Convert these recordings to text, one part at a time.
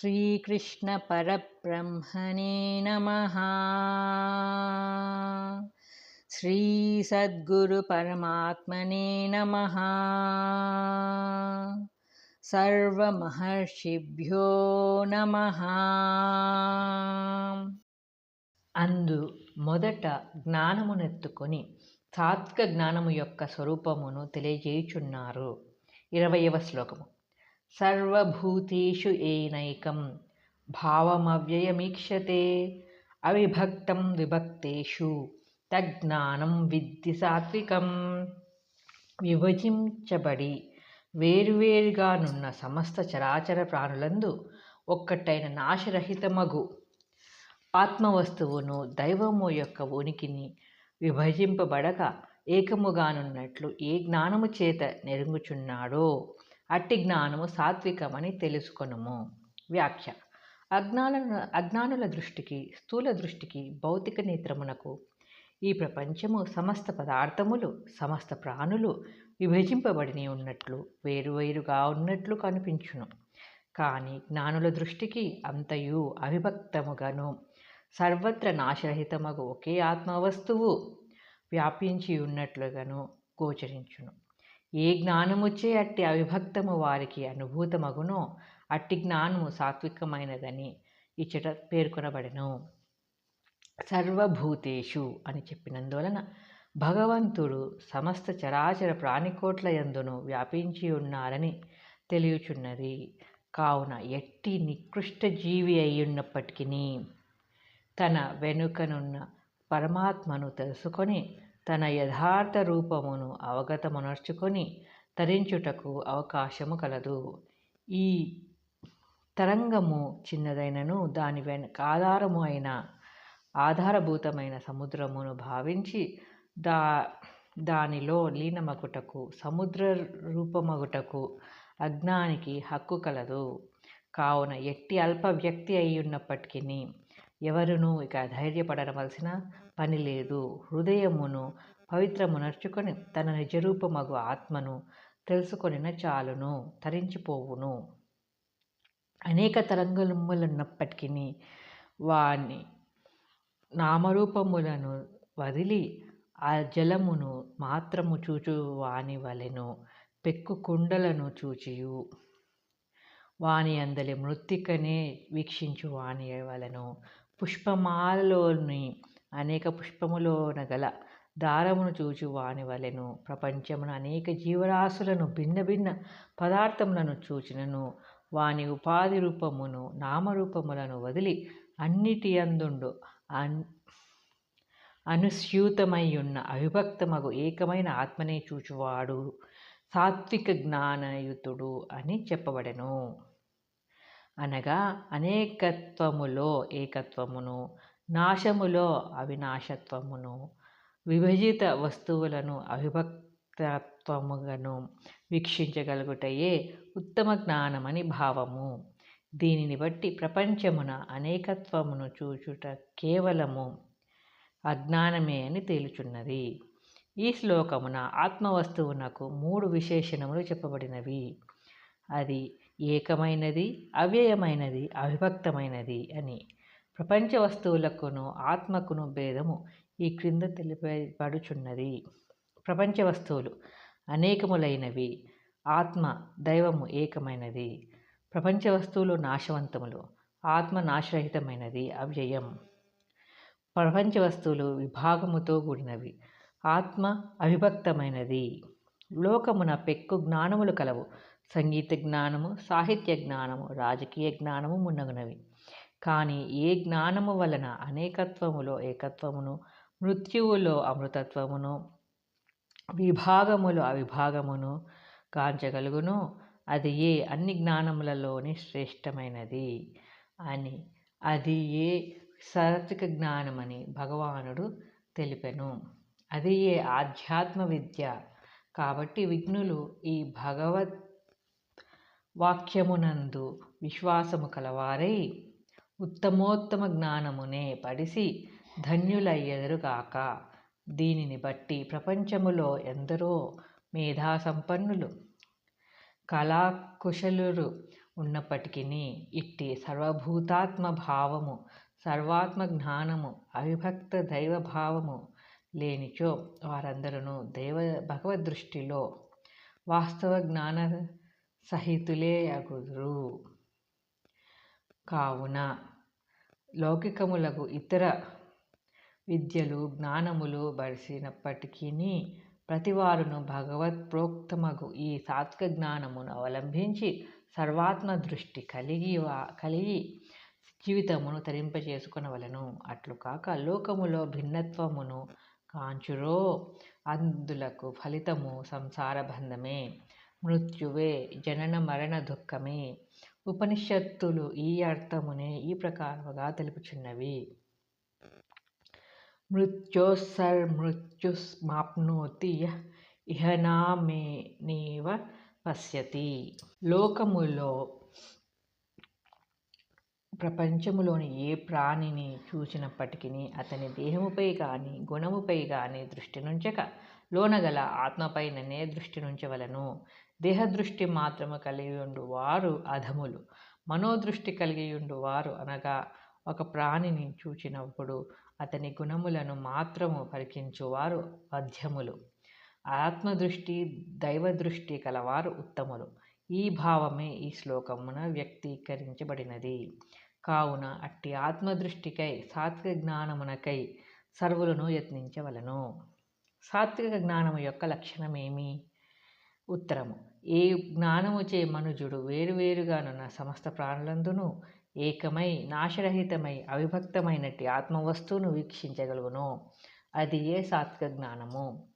श्रीकृष्णपरब्रह्मणे नमः श्रीसद्गुरुपरमात्मने नमः సర్వమహర్షిభ్యో నమ అందు మొదట జ్ఞానమునెత్తుకొని సాత్విక జ్ఞానము యొక్క స్వరూపమును తెలియజేయుచున్నారు ఇరవయవ శ్లోకము సర్వభూతేషు ఏనైకం భావమవ్యయమీక్షతే అవిభక్తం విభక్తేషు తజ్ఞానం విద్ది సాత్వికం. విభజించబడి వేరువేరుగానున్న సమస్త చరాచర ప్రాణులందు ఒక్కటైన నాశరహితమగు. ఆత్మవస్తువును దైవము యొక్క ఉనికిని విభజింపబడక ఏకముగానున్నట్లు ఏ జ్ఞానము చేత నెరుగుచున్నాడో అట్టి జ్ఞానము సాత్వికమని తెలుసుకొనుము. వ్యాఖ్య. అజ్ఞాన అజ్ఞానుల దృష్టికి స్థూల దృష్టికి భౌతిక నేత్రమునకు ఈ ప్రపంచము సమస్త పదార్థములు సమస్త ప్రాణులు విభజింపబడిని ఉన్నట్లు వేరువేరుగా ఉన్నట్లు కనిపించును. కానీ జ్ఞానుల దృష్టికి అంతయు అవిభక్తముగాను. సర్వత్ర నాశరహితమగు ఒకే ఆత్మవస్తువు వ్యాపించి ఉన్నట్లుగాను గోచరించును. ఏ జ్ఞానముచ్చే అట్టి అవిభక్తము వారికి అనుభూతమగునో అట్టి జ్ఞానము సాత్వికమైనదని ఇచ్చట పేర్కొనబడను. సర్వభూతేషు అని చెప్పినందువలన భగవంతుడు సమస్త చరాచర ప్రాణికోట్ల యందును వ్యాపించి ఉన్నారని తెలియచున్నది. కావున ఎట్టి నికృష్ట జీవి అయ్యున్నప్పటికీ తన వెనుకనున్న పరమాత్మను తెలుసుకొని తన యథార్థ రూపమును అవగతమునర్చుకొని తరించుటకు అవకాశము కలదు. ఈ తరంగము చిన్నదైనను దాని వెనక ఆధారము అయిన ఆధారభూతమైన సముద్రమును భావించి దా దానిలో లీనమగుటకు సముద్ర రూపమగుటకు అజ్ఞానికి హక్కు కలదు. కావున ఎట్టి అల్ప వ్యక్తి అయి ఉన్నప్పటికీ ఎవరునూ ఇక ధైర్యపడవలసిన పని లేదు. హృదయమును పవిత్రమునర్చుకొని తన నిజరూపమగు ఆత్మను తెలుసుకొనిన చాలును తరించిపోవును. అనేక తరంగములున్నప్పటికీ వాని నామరూపములను వదిలి ఆ జలమును మాత్రము చూచు వాని వలెను పెక్కు కుండలను చూచియు. వాని అందలి మృత్తికనే వీక్షించు వాని వలెను పుష్పమాలలోని అనేక పుష్పములోన గల దారమును చూచు వాని వలెను ప్రపంచమున అనేక జీవరాశులను భిన్న భిన్న పదార్థములను చూచినను. వాని ఉపాధి రూపమును నామరూపములను వదిలి అన్నిటి అందుండు అన్ అనుస్యూతమయ్యున్న అవిభక్తమగు ఏకమైన ఆత్మనే చూచువాడు. సాత్విక జ్ఞానయుతుడు అని చెప్పబడెను. అనగా అనేకత్వములో ఏకత్వమును నాశములో అవినాశత్వమును విభజిత వస్తువులను అవిభక్తత్వముగను వీక్షించగలుగుటయే ఉత్తమ జ్ఞానమని భావము. దీనిని బట్టి ప్రపంచమున అనేకత్వమును చూచుట కేవలము అజ్ఞానమే అని తేలుచున్నది. ఈ శ్లోకమున ఆత్మవస్తువునకు మూడు విశేషణములు చెప్పబడినవి. అది ఏకమైనది అవ్యయమైనది అవిభక్తమైనది అని. ప్రపంచ వస్తువులకును ఆత్మకును భేదము ఈ క్రింద తెలిపబడుచున్నది. ప్రపంచ వస్తువులు అనేకములైనవి. ఆత్మ దైవము ఏకమైనది. ప్రపంచ వస్తువులు నాశవంతములు. ఆత్మ నాశరహితమైనది అవ్యయం. ప్రపంచ వస్తువులు విభాగముతో కూడినవి. ఆత్మ అవిభక్తమైనది. లోకమున పెక్కు జ్ఞానములు కలవు. సంగీత జ్ఞానము సాహిత్య జ్ఞానము రాజకీయ జ్ఞానము మున్నగునవి. కానీ ఏ జ్ఞానము వలన అనేకత్వములో ఏకత్వమును మృత్యువులో అమృతత్వమును విభాగములో అవిభాగమును కాంచగలుగును అది ఏ అన్ని జ్ఞానములలోని శ్రేష్టమైనది అని అది ఏ సాత్విక జ్ఞానమని భగవానుడు తెలిపెను. అది ఏ ఆధ్యాత్మ విద్య కాబట్టి విఘ్నులు ఈ భగవత్ వాక్యమునందు విశ్వాసము కలవారై ఉత్తమోత్తమ జ్ఞానమునే పడిసి ధన్యులయ్యెదరుగాక దీనిని బట్టి ప్రపంచములో ఎందరో మేధా సంపన్నులు కళాకుశలురు ఉన్నప్పటికీ ఇట్టి సర్వభూతాత్మ భావము సర్వాత్మ జ్ఞానము అవిభక్త దైవభావము లేనిచో వారందరూ దైవ భగవద్ దృష్టిలో వాస్తవ జ్ఞాన సహితులే అగుదురు. కావున లౌకికములకు ఇతర విద్యలు జ్ఞానములు బరిసినప్పటికీ ప్రతివారును భగవత్ ప్రోక్తమగు ఈ సాత్విక జ్ఞానమును అవలంబించి సర్వాత్మ దృష్టి కలిగి కలిగి జీవితమును తరింపచేసుకునవలను అట్లు కాక లోకములో భిన్నత్వమును కాంచురో అందులకు ఫలితము సంసార బంధమే. మృత్యువే జనన మరణ దుఃఖమే. ఉపనిషత్తులు ఈ అర్థమునే ఈ ప్రకారముగా తెలుపుచున్నవి. మృత్యోస్సర్మృత్యుస్మాప్నోతి ఇహనామేనేవ పశ్యతి. లోకములో ప్రపంచములోని ఏ ప్రాణిని చూసినప్పటికీ అతని దేహముపై కానీ గుణముపై కానీ దృష్టి నుంచక లోనగల ఆత్మపైననే దృష్టి నుంచవలను. దేహదృష్టి మాత్రము కలిగి ఉండు వారు అధములు. మనోదృష్టి కలిగి ఉండు వారు అనగా ఒక ప్రాణిని చూచినప్పుడు అతని గుణములను మాత్రము పరికించువారు మధ్యములు. ఆత్మదృష్టి దైవదృష్టి కలవారు ఉత్తములు. ఈ భావమే ఈ శ్లోకమున వ్యక్తీకరించబడినది. కావున అట్టి ఆత్మదృష్టికై సాత్విక జ్ఞానమునకై సర్వులను యత్నించవలను. సాత్విక జ్ఞానము యొక్క లక్షణమేమి? ఉత్తరము. ఏ జ్ఞానముచే మనుజుడు వేరువేరుగానున్న సమస్త ప్రాణులందును ఏకమై నాశరహితమై అవిభక్తమైనట్టి ఆత్మవస్తువును వీక్షించగలుగును. అది ఏ సాత్విక జ్ఞానము?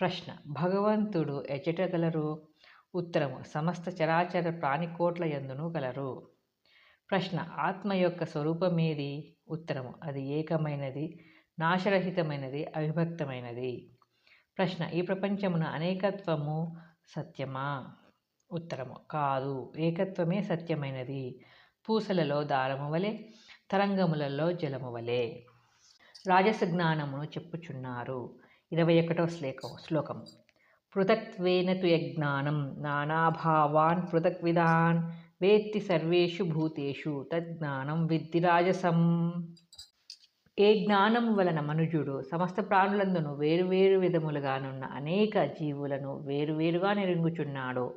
ప్రశ్న. భగవంతుడు ఎచటగలరు ఉత్తరము. సమస్త చరాచర ప్రాణికోట్ల ఎందును గలరు. ప్రశ్న. ఆత్మ యొక్క స్వరూపమేది? ఉత్తరము. అది ఏకమైనది నాశరహితమైనది అవిభక్తమైనది. ప్రశ్న. ఈ ప్రపంచమున అనేకత్వము సత్యమా? ఉత్తరము. కాదు. ఏకత్వమే సత్యమైనది. పూసలలో దారము వలె తరంగములలో జలము వలె. రాజస జ్ఞానమును చెప్పుచున్నారు. ఇరవై ఒకటో శ్లోకం శ్లోకం పృథక్వేన తు యజ్ఞానం నానాభావాన్ పృథక్ విధాన్ వేత్తి సర్వేషు భూతేషు తజ్ఞానం విద్ది రాజసం. ఏ జ్ఞానం వలన మనుజుడు సమస్త ప్రాణులందును వేరువేరు విధములుగానున్న అనేక జీవులను వేరువేరుగా నెరుగుచున్నాడు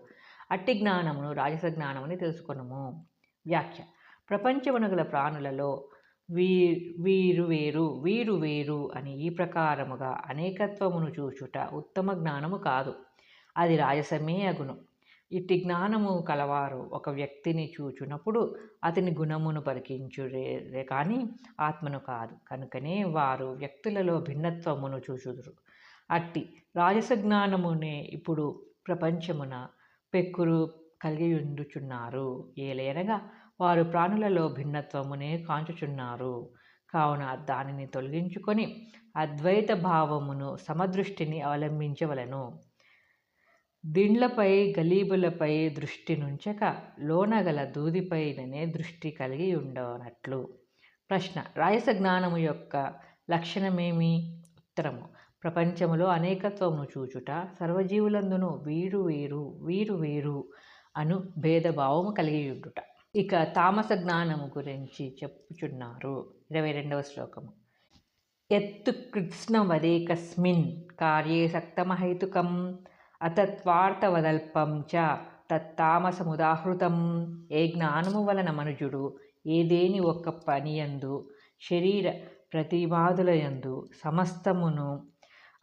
అట్టి జ్ఞానమును రాజస జ్ఞానమని తెలుసుకునము. వ్యాఖ్య. ప్రపంచమునగల ప్రాణులలో వీ వీరు వేరు వీరు వేరు అని ఈ ప్రకారముగా అనేకత్వమును చూచుట ఉత్తమ జ్ఞానము కాదు. అది రాజసమే అగును. ఇట్టి జ్ఞానము కలవారు ఒక వ్యక్తిని చూచునప్పుడు అతని గుణమును పరికించురే కానీ ఆత్మను కాదు. కనుకనే వారు వ్యక్తులలో భిన్నత్వమును చూచుదురు. అట్టి రాజస జ్ఞానమునే ఇప్పుడు ప్రపంచమున పెక్కురు కలిగి ఉండుచున్నారు ఏలేనగా వారు ప్రాణులలో భిన్నత్వమునే కాంచుచున్నారు. కావున దానిని తొలగించుకొని అద్వైత భావమును సమదృష్టిని అవలంబించవలను. దిండ్లపై గలీబులపై దృష్టి నుంచక లోనగల దూదిపైననే దృష్టి కలిగి ఉండనట్లు ప్రశ్న రాయస జ్ఞానము యొక్క లక్షణమేమి? ఉత్తరము ప్రపంచములో అనేకత్వమును చూచుట సర్వజీవులందును వీరు వేరు వీరు వేరు అను భేదభావము కలిగి ఉండుట. ఇక తామస జ్ఞానము గురించి చెప్పుచున్నారు. ఇరవై రెండవ శ్లోకము. ఎత్తు కృష్ణవదేకస్మిన్ కార్యే సక్తమహైతుకం. అతత్వార్థవదల్పం చ తత్తామసముదాహృతం. ఏ జ్ఞానము వలన మనుజుడు ఏదేని ఒక్క పనియందు శరీర ప్రతిమాదులయందు సమస్తమును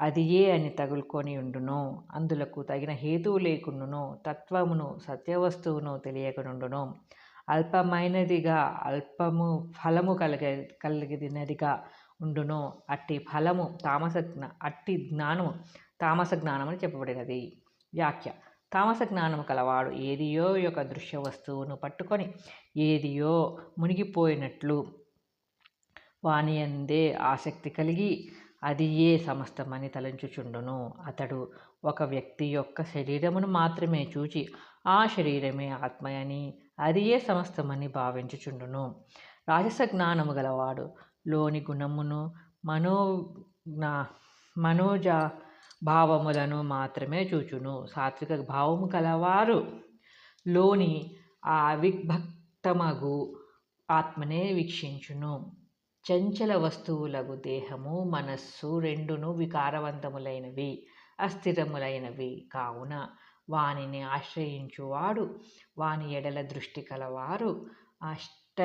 అది ఏ అని తగులుకొని ఉండును. అందులకు తగిన హేతువు లేకుండును తత్వమును సత్యవస్తువును తెలియకుండును. అల్పమైనదిగా అల్పము ఫలము కలిగ కలిగినదిగా ఉండును. అట్టి ఫలము తామస అట్టి జ్ఞానము తామస జ్ఞానమని చెప్పబడినది. వ్యాఖ్య. తామస జ్ఞానము కలవాడు ఏదియో యొక్క దృశ్య వస్తువును పట్టుకొని ఏదియో మునిగిపోయినట్లు వాని అందే ఆసక్తి కలిగి అది ఏ సమస్తమని తలంచుచుండును. అతడు ఒక వ్యక్తి యొక్క శరీరమును మాత్రమే చూచి ఆ శరీరమే ఆత్మయని అది ఏ సమస్తమని భావించుచుండును. రాజస జ్ఞానము గలవాడు లోని గుణమును మనోజ్ఞా మనోజ భావములను మాత్రమే చూచును. సాత్విక భావము కలవారు లోని ఆ విభక్తమగు ఆత్మనే వీక్షించును. చంచల వస్తువులకు దేహము మనస్సు రెండును వికారవంతములైనవి అస్థిరములైనవి కావున వానిని ఆశ్రయించువాడు. వాని ఎడల దృష్టి కలవారు. అష్ట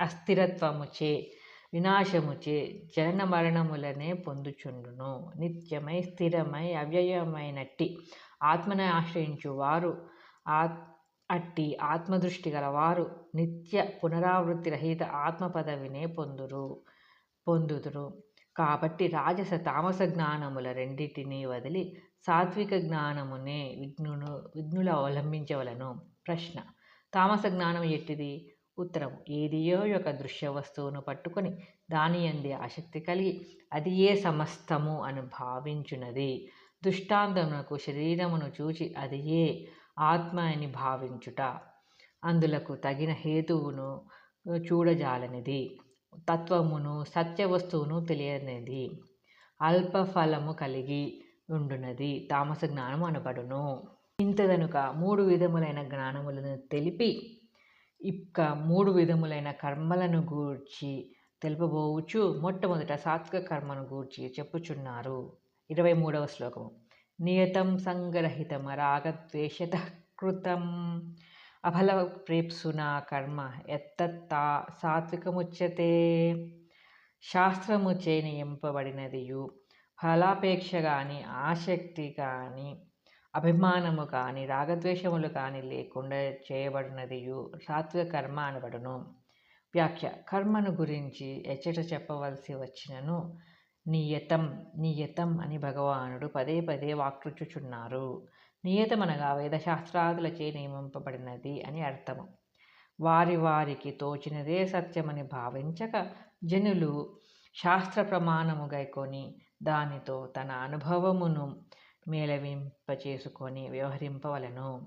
అస్థిరత్వముచే వినాశముచే జనన మరణములనే పొందుచుండును. నిత్యమై స్థిరమై అవ్యయమైనట్టి ఆత్మని ఆశ్రయించువారు. ఆత్ అట్టి ఆత్మదృష్టి గలవారు నిత్య పునరావృత్తి రహిత ఆత్మ పదవినే పొందురు పొందుదురు. కాబట్టి రాజస తామస జ్ఞానముల రెండింటినీ వదిలి సాత్విక జ్ఞానమునే విఘ్నును విఘ్నులు అవలంబించవలను. ప్రశ్న తామస జ్ఞానం ఎట్టిది? ఉత్తరం ఏదియో యొక్క దృశ్య వస్తువును పట్టుకొని దాని అందే ఆసక్తి కలిగి అది ఏ సమస్తము అని భావించున్నది దృష్టాంతమునకు శరీరమును చూచి అది ఏ ఆత్మ అని భావించుట. అందులకు తగిన హేతువును చూడజాలనిది. తత్వమును సత్య వస్తువును తెలియనిది. అల్ప ఫలము కలిగి ఉండునది. తామస జ్ఞానం అనబడును. ఇంతదనుక మూడు విధములైన జ్ఞానములను తెలిపి ఇక మూడు విధములైన కర్మలను గూర్చి తెలుపబోవచ్చు. మొట్టమొదట సాత్విక కర్మను గూర్చి చెప్పుచున్నారు. ఇరవై మూడవ శ్లోకము. నియతం సంగ్రహితం రాగద్వేషత కృతం అఫల ప్రేప్సునా కర్మ ఎత్తత్తా సాత్వికముచ్యతే. శాస్త్రముచే నియంపబడినదియు ఫలాపేక్ష కానీ ఆసక్తి కానీ అభిమానము కానీ రాగద్వేషములు కానీ లేకుండా చేయబడినదియు సాత్విక కర్మ అనబడును. వ్యాఖ్య కర్మను గురించి ఎచ్చట చెప్పవలసి వచ్చినను నియతం నియతం అని భగవానుడు పదే పదే వాక్రుచుచున్నారు నియతమనగా వేదశాస్త్రాదులచే నియమింపబడినది అని అర్థము. వారి వారికి తోచినదే సత్యమని భావించక జనులు శాస్త్ర ప్రమాణము గైకొని దానితో తన అనుభవమును మేళవింపచేసుకొని వ్యవహరింపవలను.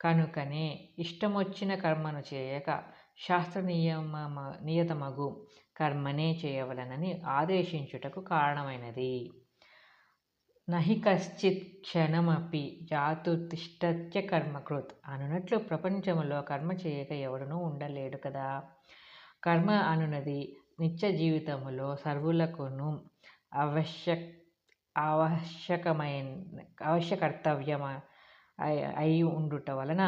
కనుకనే ఇష్టమొచ్చిన కర్మను చేయక శాస్త్ర నియమ నియతమగు కర్మనే చేయవలనని ఆదేశించుటకు కారణమైనది. నహి కశ్చిత్ క్షణమపి జాతుతిష్టత్య కర్మకృత్ అనునట్లు ప్రపంచంలో కర్మ చేయక ఎవడునూ ఉండలేడు కదా. కర్మ అనునది నిత్య జీవితంలో సర్వులకును అవశ్య ఆవశ్యకమైన అవశ్యకర్తవ్యం అయి ఉండుట వలన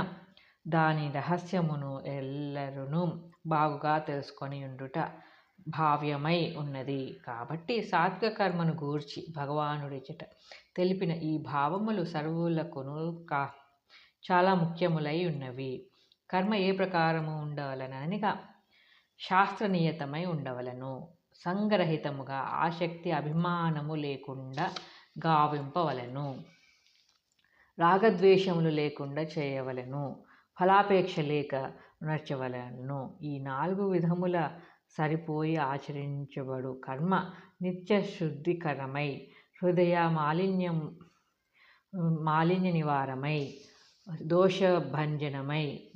దాని రహస్యమును ఎల్లరును బాగుగా తెలుసుకొని ఉండుట భావ్యమై ఉన్నది. కాబట్టి సాత్విక కర్మను గూర్చి భగవానుడిచట తెలిపిన ఈ భావములు సర్వులకును కా చాలా ముఖ్యములై ఉన్నవి. కర్మ ఏ ప్రకారము ఉండవలననిగా శాస్త్రనియతమై ఉండవలను. సంగ్రహితముగా ఆసక్తి అభిమానము లేకుండా గావింపవలను. రాగద్వేషములు లేకుండా చేయవలను. ఫలాపేక్ష లేక నడచవలను ఈ నాలుగు విధముల సరిపోయి ఆచరించబడు కర్మ నిత్య శుద్ధికరమై హృదయ మాలిన్యం మాలిన్య నివారమై దోషభంజనమై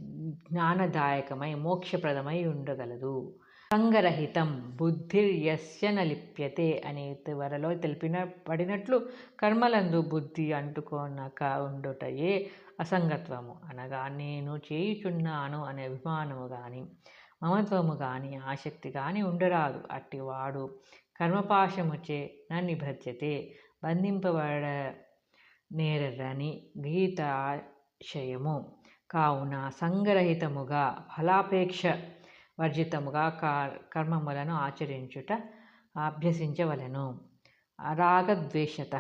జ్ఞానదాయకమై మోక్షప్రదమై ఉండగలదు. సంగరహితం బుద్ధిర్యస్య నలిప్యతే అని త్వరలో తెలిపిన పడినట్లు కర్మలందు బుద్ధి అంటుకోనక ఉండుటయే అసంగత్వము. అనగా నేను చేయుచున్నాను అనే అభిమానము కానీ మమత్వము కానీ ఆసక్తి కానీ ఉండరాదు. అట్టివాడు కర్మపాశముచే నిభజ్యతే బంధింపబడ నేరని గీతాశయము. కావున సంగరహితముగా ఫలాపేక్ష వర్జితముగా కర్మములను ఆచరించుట అభ్యసించవలను. రాగద్వేషత.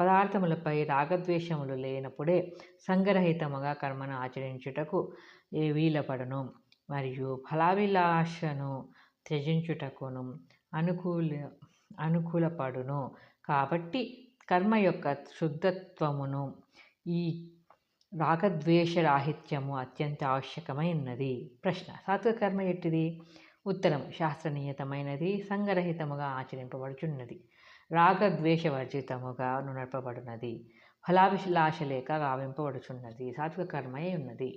పదార్థములపై రాగద్వేషములు లేనప్పుడే సంగ్రహితముగా కర్మను ఆచరించుటకు ఏ వీలపడను. మరియు ఫలాభిలాషను త్యజించుటకును అనుకూల అనుకూలపడును. కాబట్టి కర్మ యొక్క శుద్ధత్వమును ఈ రాగద్వేషరాహిత్యము అత్యంత ఆవశ్యకమై ఉన్నది ప్రశ్న సాత్వకర్మ ఎట్టిది? ఉత్తరం శాస్త్రనీయతమైనది సంగరహితముగా ఆచరింపబడుచున్నది. రాగద్వేషవర్జితముగా నడపబడినది ఫలాభిలాష లేక గావింపబడుచున్నది. సాత్వకర్మయే ఉన్నది.